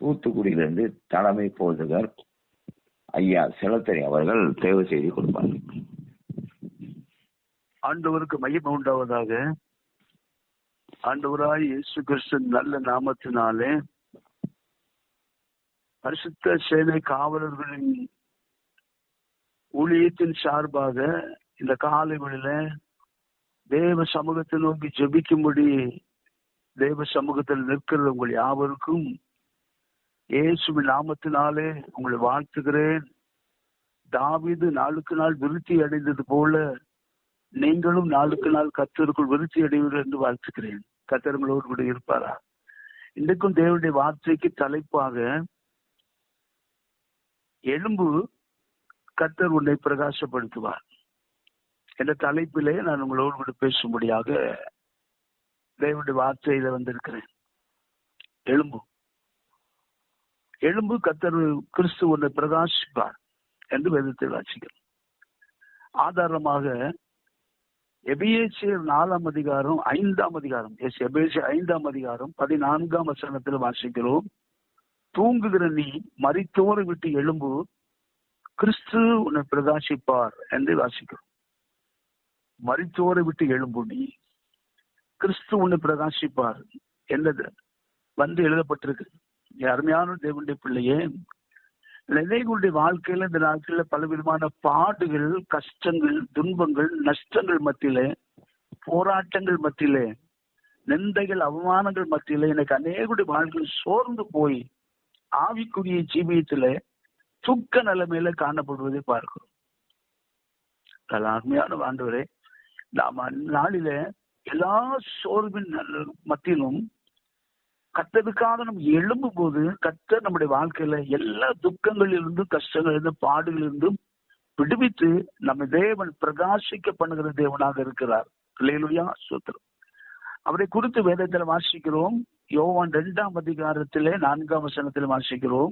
தூத்துக்குடியிலிருந்து தலைமை போதகர் ஐயா செலத்தரி அவர்கள் தேவை செய்து கொடுப்பார்கள் ஆண்டவருக்கு மையம் உண்டாவதாக. ஆண்டவராய் இயேசு கிறிஸ்து நல்ல நாமத்தினாலே பரிசுத்த சேனை காவலர்களின் ஊழியத்தின் சார்பாக இந்த காலை வேளையில தேவ சமூகத்தை நோக்கி ஜெபிக்கும்படி தேவ சமூகத்தில் நிற்கிற உங்கள் யாவருக்கும் இயேசுவின் நாமத்தினாலே உங்களை வாழ்த்துகிறேன். தாவிது நாளுக்கு நாள் விருத்தி அடைந்தது போல நீங்களும் நாளுக்கு நாள் கத்தருக்குள் விருத்தி அடைவீர்கள் என்று வாழ்த்துக்கிறேன் கத்தருங்களோடு கூட இருப்பாரா? இன்றைக்கும் தேவனுடைய வார்த்தைக்கு தலைப்பாக எலும்பு கத்தர் உன்னை பிரகாசப்படுத்துவார். என்ற தலைப்பிலே நான் உங்களோடு கூட பேசும்படியாக தேவனுடைய வார்த்தையில வந்திருக்கிறேன். எலும்பு. எலும்பு கத்தர் கிறிஸ்து ஒன்று பிரகாசிப்பார் என்று வேதத்தில் வாசிக்கிறோம். ஆதாரமாக எபிஎச்சியர் நாலாம் அதிகாரம் ஐந்தாம் அதிகாரம். எஸ் எபிஎச்சி ஐந்தாம் அதிகாரம் பதினான்காம் வசனத்தில் வாசிக்கிறோம். தூங்குகிற நீ மரித்தோரை விட்டு எழும்பு கிறிஸ்து உன்னை பிரகாசிப்பார் என்று வாசிக்கிறோம். மரித்தோரை விட்டு எழும்பு நீ கிறிஸ்து உன்னை பிரகாசிப்பார். என்னது? வந்து எழுதப்பட்டிருக்கு. அருமையான தேவனுடைய பிள்ளையே நிலைகளுடைய வாழ்க்கையில இந்த நாட்கள்ல பலவிதமான பாடுகள் கஷ்டங்கள் துன்பங்கள் நஷ்டங்கள் மத்தியில போராட்டங்கள் மத்தியில நிந்தைகள் அவமானங்கள் மத்தியில எனக்கு அநேகுடைய வாழ்க்கையில் சோர்ந்து போய் ஆவிக்குரிய ஜீவியத்துல துக்க நிலைமையில காணப்படுவதை பார்க்கிறோம். அருமையான ஆண்டவரே நாம் நாளில எல்லா சோர்வின் மத்தியிலும் கத்ததுக்காக நம்ம எழும்பும் போது கத்த நம்முடைய வாழ்க்கையில எல்லா துக்கங்களிலிருந்தும் கஷ்டங்களிலிருந்தும் பாடுகளிலிருந்தும் விடுவித்து நம்ம தேவன் பிரகாசிக்க பண்ணுகிற தேவனாக இருக்கிறார். லேலுயா சூத்திரம். அவரை குறித்து வேதத்துல வாசிக்கிறோம். யோவான் இரண்டாம் அதிகாரத்திலே நான்காம் வசனத்தில் வாசிக்கிறோம்.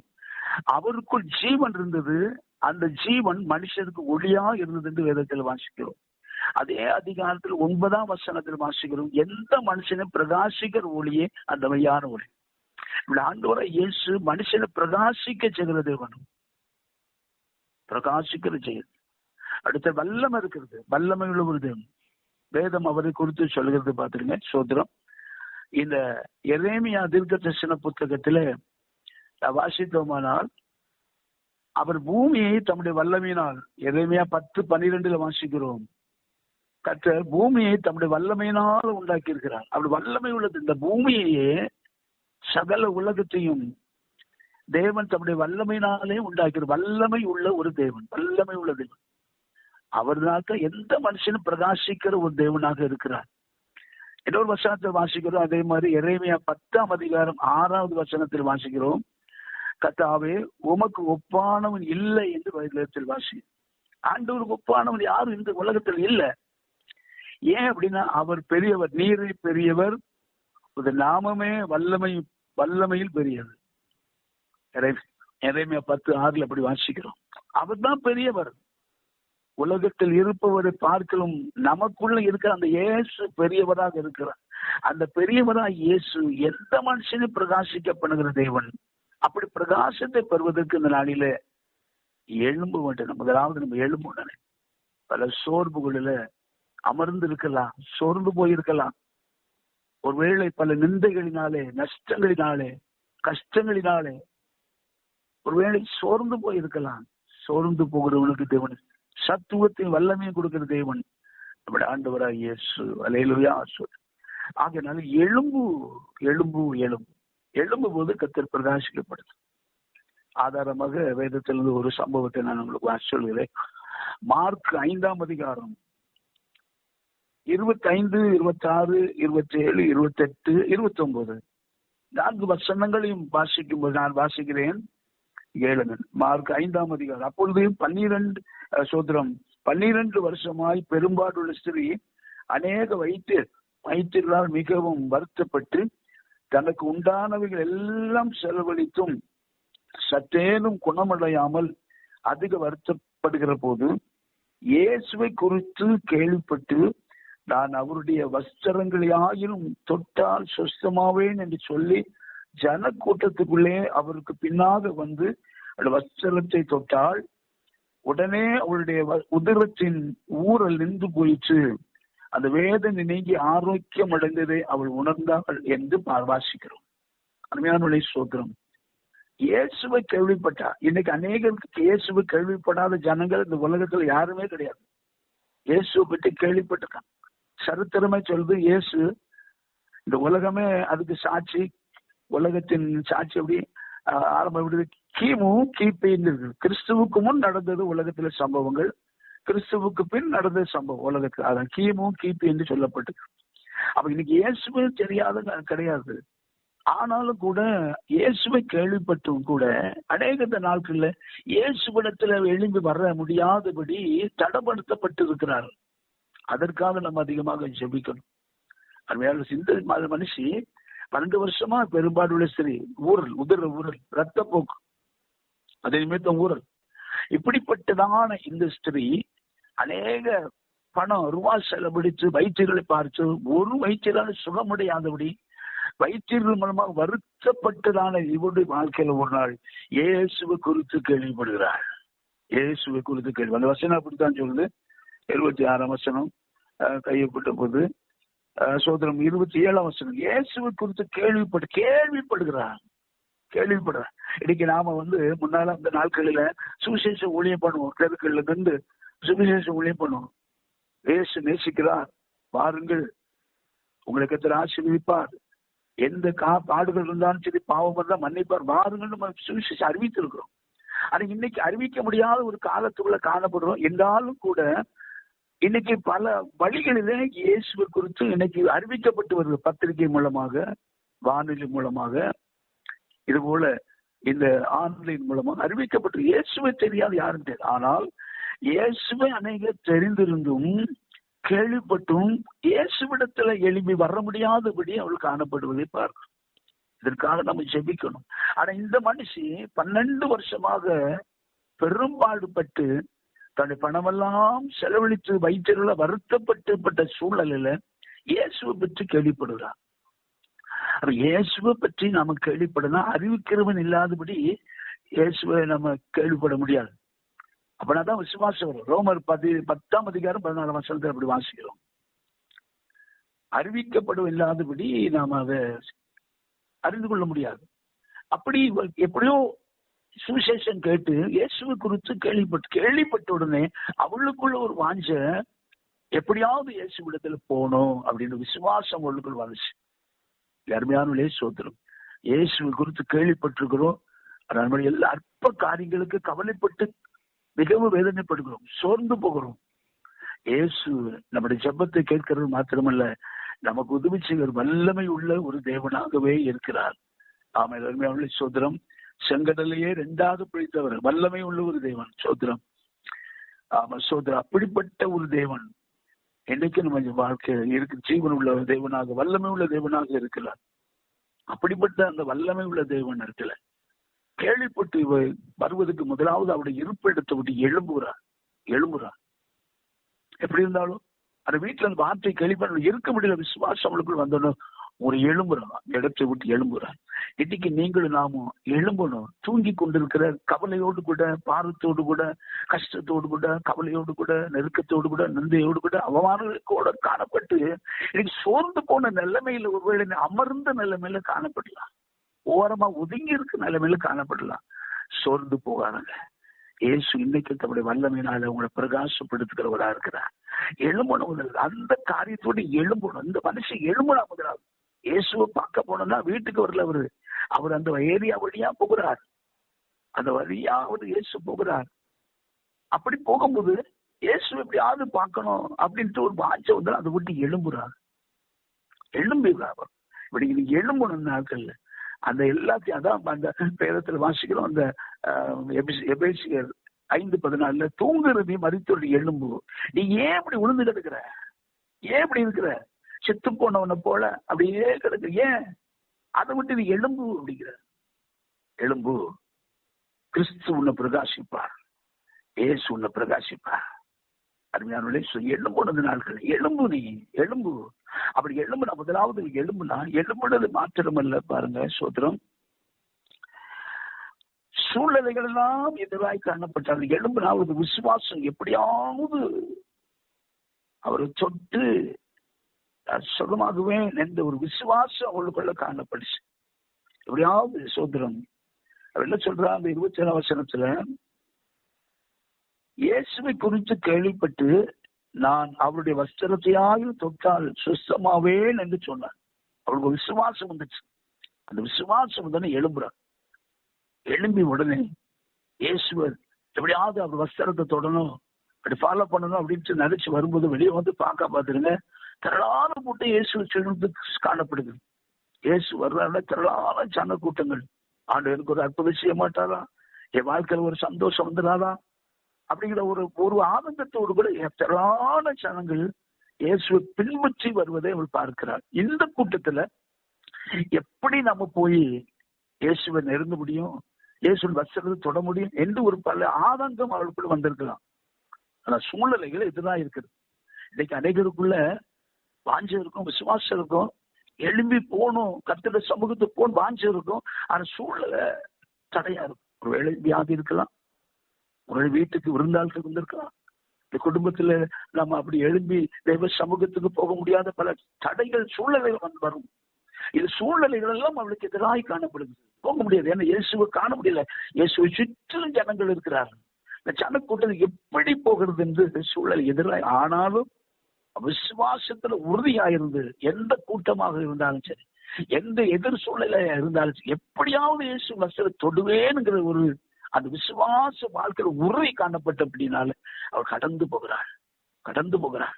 அவருக்குள் ஜீவன் இருந்தது. அந்த ஜீவன் மனுஷனுக்கு ஒளியா இருந்தது என்று வேதத்தில் வாசிக்கிறோம். அதே அதிகாரத்தில் ஒன்பதாம் வசனத்தில் வாசிக்கிறோம். எந்த மனுஷனும் பிரகாசிக்கிற ஒளியே அந்த மையான ஒளி ஆண்டோரை இயேசு மனுஷனை பிரகாசிக்க செய்கிற தேவனும் பிரகாசிக்கிற செயல் அடுத்த வல்லமை இருக்கிறது. வல்லமை உள்ள ஒரு தேவன். வேதம் அவரை குறித்து சொல்கிறது பாத்துருங்க சோதரம் இந்த எரேமியா தீர்க்க தரிசன புத்தகத்துல வாசித்தோமானால் அவர் பூமியை தம்முடைய வல்லமையினால் எரேமியா பத்து பன்னிரெண்டுல வாசிக்கிறோம். கற்ற பூமியை தம்முடைய வல்லமையினால் உண்டாக்கி இருக்கிறார் அப்படி வல்லமை உள்ளது. இந்த பூமியையே சகல உலகத்தையும் தேவன் தம்முடைய வல்லமையினாலே உண்டாக்கிறார் வல்லமை உள்ள ஒரு தேவன் வல்லமை உள்ள தேவன். அவர்தான் எந்த மனுஷனும் பிரகாசிக்கிற ஒரு தேவனாக இருக்கிறார். இன்னொரு வசனத்தை வாசிக்கிறோம் அதே மாதிரி இறைமையா பத்தாம் அதிகாரம் ஆறாவது வசனத்தில் வாசிக்கிறோம். கத்தாவே உமக்கு ஒப்பானவன் இல்லை என்று வாசி. ஆண்டவருக்கு ஒப்பானவன் யாரும் இந்த உலகத்தில் இல்லை. ஏன் அப்படின்னா அவர் பெரியவர் நீரை பெரியவர். நாமமே வல்லமை வல்லமையில் பெரியவர். இறைமையா பத்து ஆறுல அப்படி வாசிக்கிறோம். அவர் தான் பெரியவர். உலகத்தில் இருப்பவரை பார்க்கலும் நமக்குள்ள இருக்கிற அந்த இயேசு பெரியவராக இருக்கிறார். அந்த பெரியவராக இயேசு எந்த மனுஷனும் பிரகாசிக்கப்படுகிற தேவன்? அப்படி பிரகாசத்தை பெறுவதற்கு இந்த நாளில எழும்ப வேண்டும் நம்ம நம்ம எழும்ப பல சோர்வுகளில அமர்ந்து இருக்கலாம் சோர்ந்து போயிருக்கலாம். ஒருவேளை பல நிந்தைகளினாலே நஷ்டங்களினாலே கஷ்டங்களினாலே ஒருவேளை சோர்ந்து போயிருக்கலாம். சோர்ந்து போகிறவனுக்கு தேவன் சத்துவத்தின் வல்லமையை கொடுக்கிற தேவன். நம்முடைய ஆண்டவராக இயேசு அலையிலுயா சொல் ஆகையினால எலும்பு எலும்பு எலும்பு எழும்பு. போது கத்தர் பிரகாசிக்கப்படுது. ஆதாரமாக வேதத்திலிருந்து ஒரு சம்பவத்தை நான் உங்களுக்கு சொல்கிறேன். மார்க் ஐந்தாம் அதிகாரம் இருபத்தி ஐந்து இருபத்தி ஆறு இருபத்தி ஏழு இருபத்தி எட்டு இருபத்தி ஒன்பது நான்கு வசனங்களையும் வாசிக்கும்போது நான் வாசிக்கிறேன். ஏழுங்கள் மார்க் ஐந்தாம் அதிகாரம். அப்பொழுது பன்னிரண்டு சோதரம் பன்னிரண்டு வருஷமாய் பெரும்பாடுள்ள ஸ்திரீ அநேக வயிற்று வயிற்றுகளால் மிகவும் வருத்தப்பட்டு தனக்கு உண்டானவைகள் எல்லாம் செலவழித்தும் சற்றேனும் குணமடையாமல் அதிக வருத்தப்படுகிற போது இயேசுவை குறித்து கேள்விப்பட்டு நான் அவருடைய வஸ்திரங்களையாயினும் தொட்டால் சுஸ்தமாவேன் என்று சொல்லி ஜன கூட்டத்துக்குள்ளே அவருக்கு பின்னாக வந்து வஸ்திரத்தை தொட்டால் உடனே அவளுடைய வ- ஊரல் நின்று போயிற்று. அந்த வேதனை நீங்கி ஆரோக்கியம் அடைந்ததை அவள் உணர்ந்தாள் என்று பா- வாசிக்கிறோம். அருமையான சோத்திரம் இயேசுவை கேள்விப்பட்டா இன்னைக்கு அநேகருக்கு இயேசுவை கேள்விப்படாத ஜனங்கள் இந்த உலகத்துல யாருமே கிடையாது. இயேசுவை பற்றி கேள்விப்பட்டிருக்காங்க. சரித்திரமே சொல்லுது இயேசு. இந்த உலகமே அதுக்கு சாட்சி. உலகத்தின் சாட்சி அப்படி ஆஹ், ஆரம்பம் விடுது கிமு கிபின்னு இருக்குது கிறிஸ்துவுக்கு முன் நடந்தது உலகத்துல சம்பவங்கள். கிறிஸ்துவுக்கு பின் நடந்த சம்பவம் உலகத்துக்கு அதான் கிமு கிபி என்று சொல்லப்பட்டு. அப்ப இன்னைக்கு இயேசுவே தெரியாத கிடையாது. ஆனாலும் கூட இயேசுவை கேள்விப்பட்டும் கூட அநேக நாட்கள்ல இயேசுவிடத்துல எழும்பி வர முடியாதபடி தடப்படுத்தப்பட்டு இருக்கிறார்கள் அதற்காக நம்ம அதிகமாக ஜெபிக்கணும். அருமையான சிந்த மனுஷி பன்னெண்டு வருஷமா பெரும்பாடுள்ள சரி ஊரல் உதிர ஊரல் ரத்தப்போக்கு அதே நிமித்தம் ஊரல். இப்படிப்பட்டதான இந்த ஸ்திரீ அநேக பணம் ரூபா செலவழித்து வைத்தியர்களை பார்த்து ஒரு வைத்தியரால் சுகமுடையாதபடி வைத்தியர்கள் மூலமாக வருத்தப்பட்டதான இவருடைய வாழ்க்கையில ஒரு நாள் இயேசுவை குறித்து கேள்விப்படுகிறார் இயேசுவை குறித்து கேள்வி. அந்த வசனம் அப்படித்தான் சொல்லுது. இருபத்தி ஆறாம் வசனம் கையப்பட்ட போது சோதரம் இருபத்தி ஏழாம் வசனம். இயேசுவை குறித்து கேள்விப்பட்டு கேள்விப்படுகிறார். கேள்விப்படுறார் இன்னைக்கு நாம வந்து முன்னால அந்த நாட்களில சுவிசேஷ ஊழியம் பண்ணுவோம். தெருக்கள்ல இருந்து சுவிசேஷ ஊழியம் பண்ணுவோம். இயேசு நேசிக்கிறார். வாருங்கள். உங்களுக்கு எத்தனை ஆசீர்வதிப்பார். எந்த கா பாடுகள் இருந்தாலும் சரி பாவம் இருந்தால் மன்னிப்பார். வாருங்கள் நம்ம சுவிசேஷம் அறிவித்திருக்கிறோம். ஆனா இன்னைக்கு அறிவிக்க முடியாத ஒரு காலத்துக்குள்ள காணப்படுறோம். என்றாலும் கூட இன்னைக்கு பல வழிகளிலே இயேசுவை குறித்து இன்னைக்கு அறிவிக்கப்பட்டு வருது பத்திரிகை மூலமாக வானொலி மூலமாக. இது போல இந்த ஆன்லைன் மூலமாக அறிவிக்கப்பட்டு இயேசுவை தெரியாது யாரும் தெரியாது. ஆனால் இயேசுவை அநேகர் தெரிந்திருந்தும் கேள்விப்பட்டும் இயேசுவிடத்துல எழுப்பி வர முடியாதபடி அவள் காணப்படுவதை பார்க்கிறோம். இதற்காக நம்ம ஜெபிக்கணும். ஆனா இந்த மனுஷி பன்னெண்டு வருஷமாக பெரும்பாடுபட்டு தன்னுடைய பணமெல்லாம் செலவழித்து வைத்தியர்கள வருத்தப்பட்டுப்பட்ட சூழலில் இயேசுவை பற்றி கேள்விப்படுகிறார். இயேசுவை பற்றி நாம கேள்விப்படனா அறிவிக்கிறவன் இல்லாதபடி இயேசுவை நம்ம கேள்விப்பட முடியாது. அப்படின்னா விசுவாசம் வரும். ரோமர் பதி பத்தாம் அதிகாரம் பதினாலாம் வசனத்தில் அப்படி வாசிக்கிறோம். அறிவிக்கப்படும் இல்லாதபடி நாம் அதை அறிந்து கொள்ள முடியாது. அப்படி எப்படியோ சுவிசேஷம் கேட்டு இயேசுவை குறித்து கேள்விப்பட்டு கேள்விப்பட்ட உடனே அவளுக்குள்ள ஒரு வாஞ்ச எப்படியாவது இயேசு இயேசுவிடத்துல போகணும் அப்படின்னு விசுவாசம் அவளுக்குள் வந்துச்சு. அருமையான சோதரும் இயேசுவை குறித்து கேள்விப்பட்டிருக்கிறோம். அதனால எல்லா அற்ப காரியங்களுக்கு கவலைப்பட்டு மிகவும் வேதனைப்படுகிறோம். சோர்ந்து போகிறோம். இயேசு நம்முடைய ஜெபத்தை கேட்கிறது மாத்திரமல்ல நமக்கு உதவி செய்கிற வல்லமை உள்ள ஒரு தேவனாகவே இருக்கிறார். ஆமா அருமையான சோதரம் செங்கடலையே ரெண்டாவது பிடித்தவர் வல்லமை உள்ள ஒரு தேவன் சோத்ரம் ஆமா சோத்ரா அப்படிப்பட்ட ஒரு தேவன் என்னைக்கு நம்ம வாழ்க்கை இருக்கு. ஜீவன் உள்ள தேவனாக வல்லமை உள்ள தேவனாக இருக்கிறார். அப்படிப்பட்ட அந்த வல்லமை உள்ள தேவன் இருக்கல கேள்விப்பட்டு இவ வருவதற்கு முதலாவது அவருடைய இருப்பிடத்தை விட்டு எழும்புகிறார். எழும்புகிறார். எப்படி இருந்தாலும் அந்த வீட்டுல அந்த வார்த்தை கேள்விப்பட இருக்க முடியல. விசுவாசம் அவளுக்குள் வந்தோன்னு ஒரு எழும்புறான். இடத்தை விட்டு எழும்புறான். இன்னைக்கு நீங்களும் நாமும் எழும்பணும். தூங்கி கொண்டிருக்கிற கவலையோடு கூட பாரத்தோடு கூட கஷ்டத்தோடு கூட கவலையோடு கூட நெருக்கத்தோடு கூட நந்தையோடு கூட அவமானங்களோட காணப்பட்டு இன்னைக்கு சோர்ந்து போன நிலைமையில ஒருவேளை அமர்ந்த நிலைமையில காணப்படலாம். ஓரமா ஒதுங்கி இருக்க நிலைமையில காணப்படலாம். சோர்ந்து போகாதங்க. இயேசு இன்னைக்கு தன்னுடைய வல்லமையினால உங்களை பிரகாசப்படுத்துகிறவரா இருக்கிறார். எழும்பணும் அந்த காரியத்தோடு எழும்பணும். இந்த மனுஷன் எழும்பலாம் முதலாவது இயேசுவை பார்க்க போனோம்னா வீட்டுக்கு வரல அவரு. அவர் அந்த ஏரியா வழியா போகிறார். அந்த வழியா அவர் இயேசு போகிறார். அப்படி போகும்போது இயேசு எப்படியாவது பார்க்கணும் அப்படின்ட்டு ஒரு வாஞ்ச வந்து அதை விட்டு எழும்புறார். எழும்புகிறார் அவர். இப்படி இது எழும்பணும் நாட்கள்ல. அந்த எல்லாத்தையும் அதான் அந்த பேரத்துல வாசிக்கிறோம். அந்த எபேசியர் ஐந்து பதினாலுல தூங்குறது மதித்தோடு எழும்பு நீ ஏன் இப்படி உளுந்து கிடக்குற ஏன் இப்படி இருக்கிற? செத்து போனவனை போல அப்படியே கிடக்கு. ஏன்? அதை விட்டு நீ எலும்பு அப்படிங்கிற. எலும்பு. கிறிஸ்து உன்னை பிரகாசிப்பார். ஏசு உன்னை பிரகாசிப்பார். அருமையான எலும்புனது நாட்கள். எலும்பு நீ எலும்பு. அப்படி எலும்புனா முதலாவது எலும்புனா எலும்புனது மாத்திரமல்ல பாருங்க சோத்திரம். சூழ்நிலைகள் எல்லாம் எதிராய் காணப்பட்டார் எழும்பு அவரது விசுவாசம் எப்படியாவது அவரை தொட்டு நான் எந்த ஒரு விசுவாசம் அவளுக்குள்ள காணப்படுச்சு. எப்படியாவது சோதரம். அவர் என்ன சொல்றா அந்த இருபத்தி ஏழாம் வசனத்துல இயேசுவை குறித்து கேள்விப்பட்டு நான் அவருடைய வஸ்திரத்தையாவது தொட்டால் சுஸ்தமாவேன் என்று சொன்னார். அவளுக்கு ஒரு விசுவாசம் வந்துச்சு. அந்த விசுவாசம் உடனே எழும்புறார். எழும்பி உடனே இயேசுவர் எப்படியாவது அவர் வஸ்திரத்தை தொடணும் அப்படி ஃபாலோ பண்ணணும் அப்படின்னு நினைச்சு வரும்போது வெளியே வந்து பார்க்க பார்த்துருங்க. திரளான கூட்டம் இயேசு சென்று காணப்படுது இயேசு வர்றாருல திரளான ஜன கூட்டங்கள் ஆண்டு எனக்கு ஒரு அற்புதம் செய்ய மாட்டாரா? என் வாழ்க்கையில ஒரு சந்தோஷம் வந்துடாதா? அப்படிங்கிற ஒரு ஒரு ஆனந்தத்தோடு கூட திரளான ஜனங்கள் இயேசுவை பின்பற்றி வருவதை அவள் பார்க்கிறார் இந்த கூட்டத்துல எப்படி நம்ம போய் இயேசுவை நெருங்க முடியும்? இயேசுவின் வசனத்தை தொட முடியும்? என்று ஒரு பல ஆதங்கம் அவளுக்குள்ள வந்திருக்கலாம். ஆனா சூழ்நிலைகள் இதுதான் இருக்குது. இன்னைக்கு அனைவருக்குள்ள வாஞ்சம் இருக்கும் விசுவாசம் இருக்கும். எழும்பி போகணும் கத்திர சமூகத்துக்கு போகணும் வாஞ்சி இருக்கும். ஆனா சூழ்நிலை தடையா இருக்கும். ஒருவேளை வியாதி இருக்கலாம். ஒரு வீட்டுக்கு விருந்தாளுக்கு வந்திருக்கலாம். இந்த குடும்பத்துல நம்ம அப்படி எழும்பி தெய்வ சமூகத்துக்கு போக முடியாத பல தடைகள் சூழ்நிலைகள் வந்து வரும். இது சூழ்நிலைகள் எல்லாம் அவளுக்கு எதிராக காணப்படுது போக முடியாது. ஏன்னா இயேசுவை காண முடியல. இயேசுவை சுற்றிலும் ஜனங்கள் இருக்கிறார்கள். இந்த ஜனக்கூட்டம் எப்படி போகிறது என்று சூழல் எதிராக ஆனாலும் விசுவாசத்துல உறுதியாயிருந்து எந்த கூட்டமாக இருந்தாலும் சரி எந்த எதிர் சூழ்நிலையா இருந்தாலும் சரி எப்படியாவது இயேசு வசல தொடுவேனுங்கிற ஒரு அந்த விசுவாச வாழ்க்கையில உறுதி காணப்பட்ட அப்படின்னால அவர் கடந்து போகிறாள் கடந்து போகிறாள்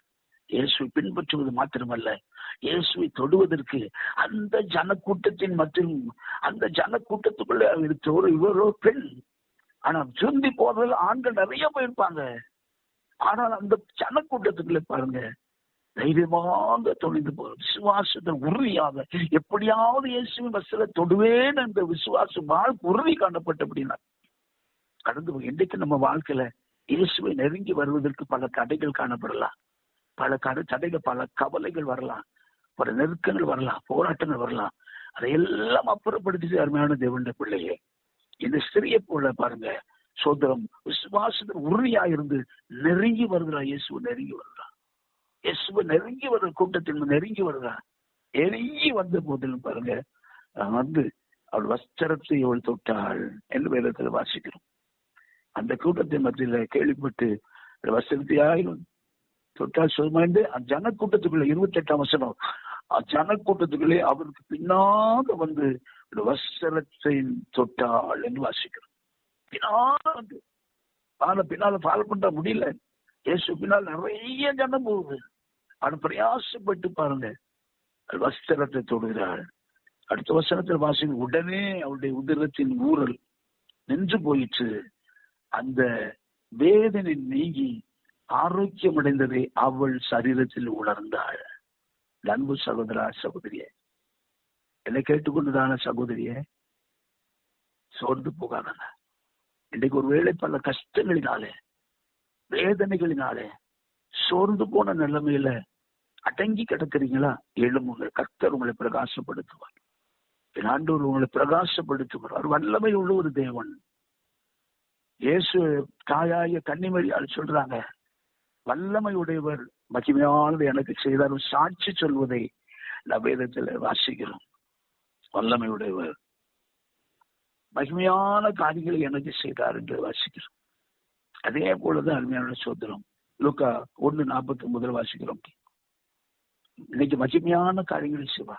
இயேசுவை பின்பற்றுவது மாத்திரமல்ல இயேசுவை தொடுவதற்கு அந்த ஜனக்கூட்டத்தின் மற்றும் அந்த ஜனக்கூட்டத்துக்குள்ள அவர் ஒரு இவரோ பெண். ஆனா சுருந்தி போறதுல ஆண்கள் நிறைய போயிருப்பாங்க. ஆனால் அந்த ஜனக்கூட்டத்துக்குள்ள பாருங்க தைரியமாக தொழிந்து விசுவாசத்தை உறுதியாக. எப்படியாவது இயேசுவின் பஸ்ல தொடுவேன் என்ற விசுவாசம் வாழ்க்கை உறுதி காணப்பட்ட அப்படின்னா கடந்து இன்றைக்கு நம்ம வாழ்க்கையில இயேசுவை நெருங்கி வருவதற்கு பல தடைகள் காணப்படலாம். பல கடை தடைகள் பல கவலைகள் வரலாம். பல நெருக்கங்கள் வரலாம். போராட்டங்கள் வரலாம். அதையெல்லாம் அப்புறப்படுத்தி அருமையான தேவண்ட பிள்ளையே இந்த சிறிய போல பாருங்க. சோதரம் விசுவாசத்தில் உறுதியா இருந்து நெருங்கி வருகிறா இயேசு நெருங்கி வருகிறா இயேசுவ நெருங்கி வர்ற கூட்டத்தின் நெருங்கி வருகிறார். நெருங்கி வந்த போதிலும் பாருங்க வந்து அவள் வஸ்திரத்தை அவள் தொட்டாள் என்று வேதத்தில் வாசிக்கிறோம். அந்த கூட்டத்தின் மத்தியில கேள்விப்பட்டு வஸ்திரத்தையாயிலும் தொட்டால் சுகமாய்ந்து அந்த ஜனக்கூட்டத்துக்குள்ள இருபத்தி எட்டாம் வசனம் ஜனக்கூட்டத்துக்குள்ளே அவருக்கு பின்னாக வந்து வஸ்திரத்தை தொட்டாள் என்று வாசிக்கிறோம். பின்னால வந்து பின்னால் பின்னால ஃபாலோ பண்ண முடியல. இயேசு பின்னால் நிறைய ஜனம் போகுது. அவன் பிரயாசப்பட்டு பாருங்க. வஸ்திரத்தை தொடுகிறாள். அடுத்த வசனத்தில் வாசி உடனே அவருடைய உதிரத்தின் ஊரல் நின்று போயிற்று. அந்த வேதனை நீங்கி ஆரோக்கியம் அடைந்ததை அவள் சரீரத்தில் உணர்ந்தாள். அன்பு சகோதரா சகோதரிய என்னை கேட்டுக்கொண்டுதான சகோதரிய? சோர்ந்து போகாதங்க இன்றைக்கு ஒருவேளை பல கஷ்டங்களினாலே வேதனைகளினாலே சோர்ந்து போன நிலைமையில அடங்கி கிடக்குறீங்களா? எழுமுங்க கர்த்தர் உங்களை பிரகாசப்படுத்துவார். ஆண்டவர் உங்களை பிரகாசப்படுத்துவார். அவர் வல்லமை உள்ள ஒரு தேவன். இயேசு தாயாய கன்னிமரியால் சொல்றாங்க வல்லமை உடையவர் மகிமையானது எனக்கு செய்தார். சாட்சி சொல்வதை நவேதத்தில் வாசிக்கிறோம். வல்லமை உடையவர் மகிமையான காரியங்களை எனக்கு செய்தார் என்று வாசிக்கிறோம். அதே போலதான் அருமையான சோதனம். லுக்கா ஒன்று நாற்பத்தி ஒன்பதுல வாசிக்கிறோம். இன்னைக்கு மகிமையான காரியங்களை செய்வா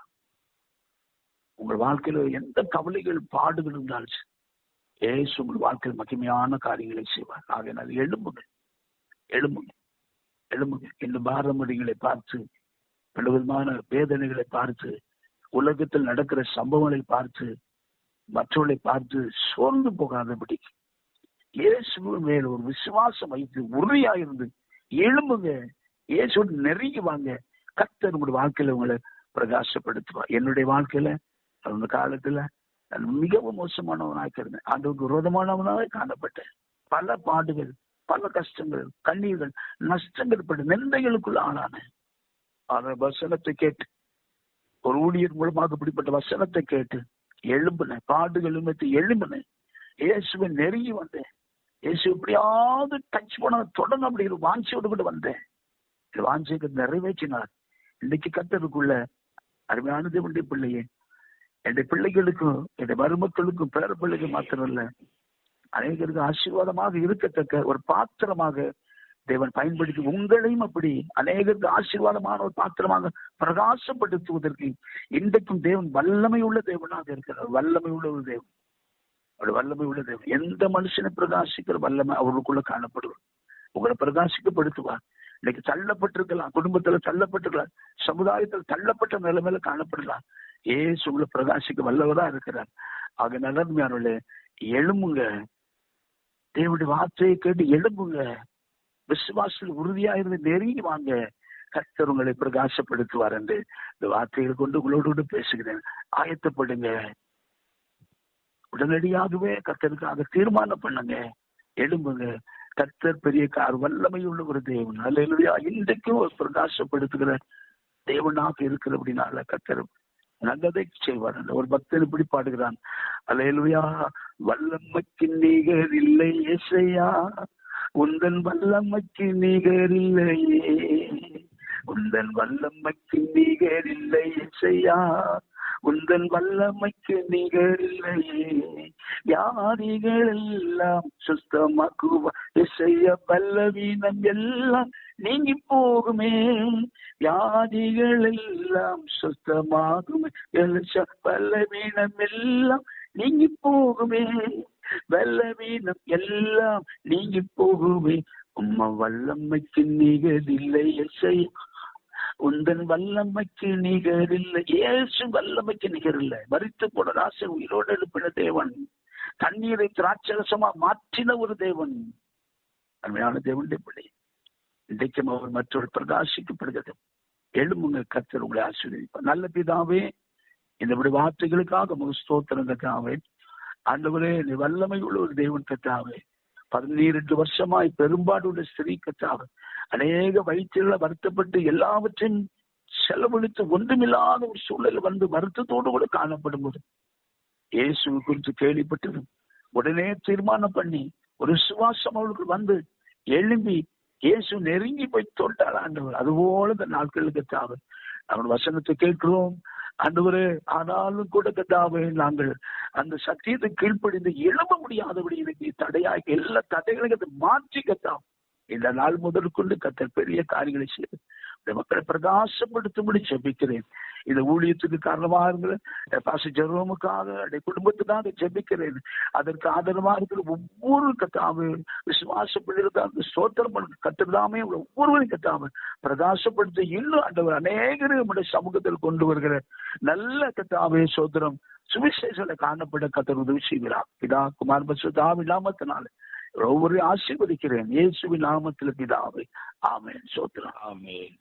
உங்கள் வாழ்க்கையில எந்த கவலைகள் பாடுகள் இருந்தாலும் ஏசு உங்கள் வாழ்க்கையில் மகிமையான காரியங்களை செய்வார். ஆகையினால் எழும்புங்க எழும்புங்க எழும்புங்க இந்த பாரம்பரியங்களை பார்த்து பல விதமான வேதனைகளை பார்த்து உலகத்தில் நடக்கிற சம்பவங்களை பார்த்து மற்றவர்களை பார்த்து சோர்ந்து போகாதபடி இயேசுவின் மேல் ஒரு விசுவாசம் வைத்து உறுதியாக இருந்து எழும்புங்க. இயேசுவோடு நெருங்கி வாங்க. கத்த உங்களுடைய வாழ்க்கையில உங்களை பிரகாசப்படுத்துவா என்னுடைய வாழ்க்கையில அந்த காலத்துல நான் மிகவும் மோசமானவனாக இருந்தேன் ஆண்டவருக்கு விரோதமானவனாக காணப்பட்டேன். பல பாடுகள் பல கஷ்டங்கள் கண்ணீர்கள் நஷ்டங்கள் பட்டு நிந்தைகளுக்குள்ள ஆளானேன். அந்த வசனத்தை கேட்டு ஒரு ஊழியர் மூலமாக இப்படிப்பட்ட வசனத்தை கேட்டு எழும்பின பாடுகள் எழும்பின இயேசுவை நெருங்கி வந்தேன். இயேசு எப்படியாவது டச் பண்ண தொடங்க அப்படிங்கிற வாஞ்சியோடு கூட வந்தேன். இந்த வாஞ்சியை நிறைவேற்றினார். இன்னைக்கு கத்தருக்குள்ள அருமையான தேவனுடைய பிள்ளையே என்னுடைய பிள்ளைகளுக்கும் என்னுடைய மருமக்களுக்கும் பேர பிள்ளைகள் மாத்திரம் இல்ல அநேகருக்கு ஆசீர்வாதமாக இருக்கத்தக்க ஒரு பாத்திரமாக தேவன் பயன்படுத்தி உங்களையும் அப்படி அநேகருக்கு ஆசீர்வாதமான ஒரு பாத்திரமாக பிரகாசப்படுத்துவதற்கு இன்றைக்கும் தேவன் வல்லமை உள்ள தேவனாக இருக்கிறார். வல்லமை உள்ள ஒரு தேவன். அவருடைய வல்லமை உள்ள தேவன் எந்த மனுஷனை பிரகாசிக்கிற வல்லமை அவருக்குள்ள காணப்படுவார் உங்களை பிரகாசிக்கப்படுத்துவார். இன்னைக்கு தள்ளப்பட்டிருக்கலாம். குடும்பத்துல தள்ளப்பட்டிருக்கலாம். சமுதாயத்தில் தள்ளப்பட்ட நிலைமையில காணப்படலாம். ஏசு உங்களை பிரகாசிக்க வல்லவரா இருக்கிறார். ஆக நலன்மையானவர்களே எழும்புங்க. தேவனுடைய வார்த்தையை கேட்டு எழும்புங்க. விசுவாசத்தில் உறுதியா இருந்து நெருங்கி வாங்க. கர்த்தர் உங்களை பிரகாசப்படுத்துவார் என்று இந்த வார்த்தைகள் கொண்டு உங்களோடு பேசுகிறேன். ஆயத்தப்படுங்க. உடனடியாகவே கர்த்தருக்காக தீர்மானம் பண்ணுங்க. எழும்புங்க. கர்த்தர் பெரிய கார் வல்லமை உள்ள ஒரு தேவன். அல்லா இன்றைக்கும் ஒரு பிரகாசப்படுத்துகிற தேவனாக இருக்கிறபடினால கர்த்தர் நல்லதை செய்வார் ஒரு பக்தன் இப்படி பாடுகிறான். அலையலுயா வல்லமைக்கு நிகர் இல்லை இசையா உந்தன் வல்லமைக்கு நிகர் இல்லையே உந்தன் வல்லமைக்கு நிகர் இல்லை இசையா உந்தன் வல்லமைக்கு நிகர் இல்லையே எல்லாம் சுத்தமாக்குவா இசைய பல்லவீனம் எல்லாம் நீங்கி போகுமே. வியாதிகள் எல்லாம் சுத்தமாகுமே. எழுச்ச பல்லவீனம் எல்லாம் நீங்கி போகுமே. பல்லவீனம் எல்லாம் நீங்கி போகுமே. உம்மா வல்லமைக்கு நிகழில்லை இசை உந்தன் வல்லமைக்கு நிகரில்லை. இயேசு வல்லமைக்கு நிகரில்லை. மறித்து போன ராசன் உயிரோடு எழுப்பின தேவன். தண்ணீரை திராட்சரசமா மாற்றின ஒரு தேவன். அருமையான தேவனுடைய பிள்ளை. இன்றைக்கும் அவர் மற்றொரு பிரகாசிக்கப்படுகிறது. எழுமுங்க கத்தர் உங்களை ஆசீர்வதிப்பார். நல்ல பிதாவே இந்த வார்த்தைகளுக்காக முக ஸ்தோத்திரம் கத்தாவே ஆண்டவரே நீ வல்லமை உள்ள ஒரு தேவன் கத்தாவே பதினீரெண்டு வருஷமாய் பெரும்பாடுள்ள ஸ்திரீ அநேக வயிற்றுல வருத்தப்பட்டு எல்லாவற்றையும் செலவழித்து ஒன்றுமில்லாத ஒரு சூழல் வந்து வருத்தத்தோடு கூட காணப்படும் போது இயேசு குறித்து கேள்விப்பட்டது உடனே தீர்மானம் பண்ணி ஒரு சுவாசம் அவளுக்கு வந்து எழும்பி இயேசு நெருங்கி போய் தொட்டாள் ஆண்டவர். அதுபோல இந்த நாட்களுக்கு தாவல் அவன் வசனத்தை கேட்கிறோம். ஆண்டவரே ஆனாலும் கூட கத்தாவே நாங்கள் அந்த சத்தியத்தை கீழ்ப்படிந்து எழும்ப முடியாதபடி எனக்கு தடையாக எல்லா தடைகளையும் மாற்றி கத்தாம் இந்த நாள் முதற்கொண்டு கத்தர் பெரிய காரியங்களை செய்து இந்த மக்களை பிரகாசப்படுத்தும்படி ஜெபிக்கிறேன். இந்த ஊழியத்துக்கு காரணமாக இருக்கிற பாச ஜெரோமுக்காக குடும்பத்துக்காக ஜெபிக்கிறேன். அதற்கு ஆதரவாக இருக்கிற ஒவ்வொரு கத்தாவு விசுவாசப்படுகிறதாக சோத்திரம் கத்துக்காமே ஒவ்வொருவரும் ஒவ்வொருவரையும் கத்தாம பிரகாசப்படுத்த இன்னும் ஆண்டவர் அநேகரும் நம்முடைய சமூகத்தில் கொண்டு வருகிற நல்ல கத்தாவே சோத்திரம் சுவிசேஷல காணப்பட கத்தர் உதவி செய்கிறார். பிதா குமார் பசுதாவி நாமத்தினால. ஒவ்வொரு ஆசீர்வதிக்கிறேன். இயேசுவின் நாமத்தில் பிதாவை. ஆமேன். சோத்ரா ஆமேன்.